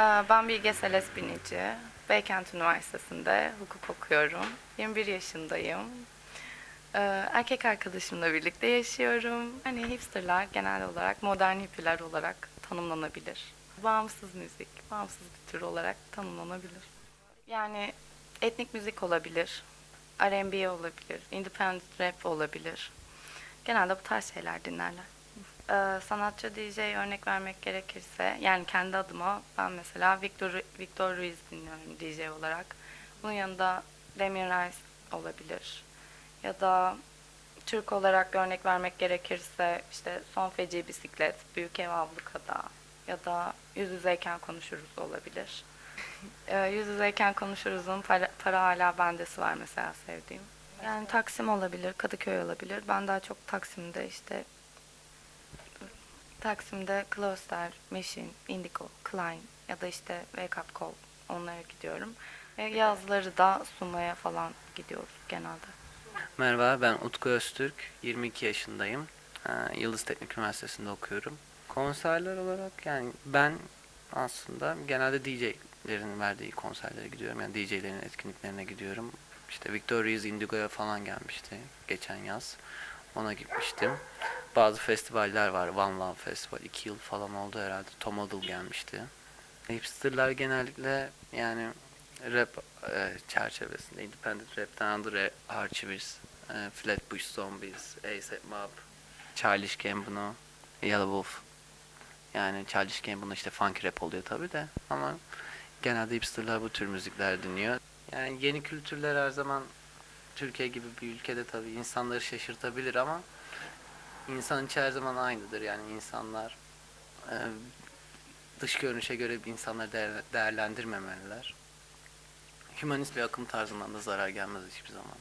Ee, Ben Bilge Seles Binici. Beykent Üniversitesi'nde hukuk okuyorum. 21 yaşındayım. Ee, Erkek arkadaşımla birlikte yaşıyorum. Hani hipsterlar genel olarak modern hippiler olarak tanımlanabilir. Bağımsız müzik, bağımsız bir tür olarak tanımlanabilir. Yani etnik müzik olabilir, R&B olabilir, independent rap olabilir. Genelde bu tarz şeyler dinlerler. Ee, sanatçı DJ örnek vermek gerekirse yani kendi adıma ben mesela Victor, Victor Ruiz dinliyorum DJ olarak. Bunun yanında Damien Rice olabilir. Ya da Türk olarak örnek vermek gerekirse işte Son Feci Bisiklet, Büyük Ev Ablukada ya da Yüz Yüzeyken Konuşuruz olabilir. Ee, Yüz Yüzeyken Konuşuruz'un para, para hala bendesi var mesela sevdiğim. Yani Taksim olabilir, Kadıköy olabilir. Ben daha çok Taksim'de işte Taksim'de Kloster, Machine, Indigo, Klein ya da işte Wake Up Call onlara gidiyorum. Ve yazları da sunmaya falan gidiyoruz genelde. Merhaba ben Utku Öztürk, 22 yaşındayım. Ee, Yıldız Teknik Üniversitesi'nde okuyorum. Konserler olarak yani ben aslında genelde DJ'lerin verdiği konserlere gidiyorum. Yani DJ'lerin etkinliklerine gidiyorum. İşte Victor Reis Indigo'ya falan gelmişti geçen yaz. Ona gitmiştim. Bazı festivaller var. One Love Festival. 2 yıl falan oldu herhalde. Tom Odell gelmişti. Hipsterlar genellikle yani rap e, çerçevesinde independent rap'ten Andre Archivist, e, Flatbush Zombies, A$AP Mob, Childish Gambino, Yellow Wolf. Yani Childish Gambino işte funk rap oluyor tabi de ama genelde hipsterlar bu tür müzikler dinliyor. Yani yeni kültürler her zaman Türkiye gibi bir ülkede tabi insanları şaşırtabilir ama insan içi her zaman aynıdır. Yani insanlar e, dış görünüşe göre insanları değer- değerlendirmemeliler. Hümanist bir akım tarzından da zarar gelmez hiçbir zaman.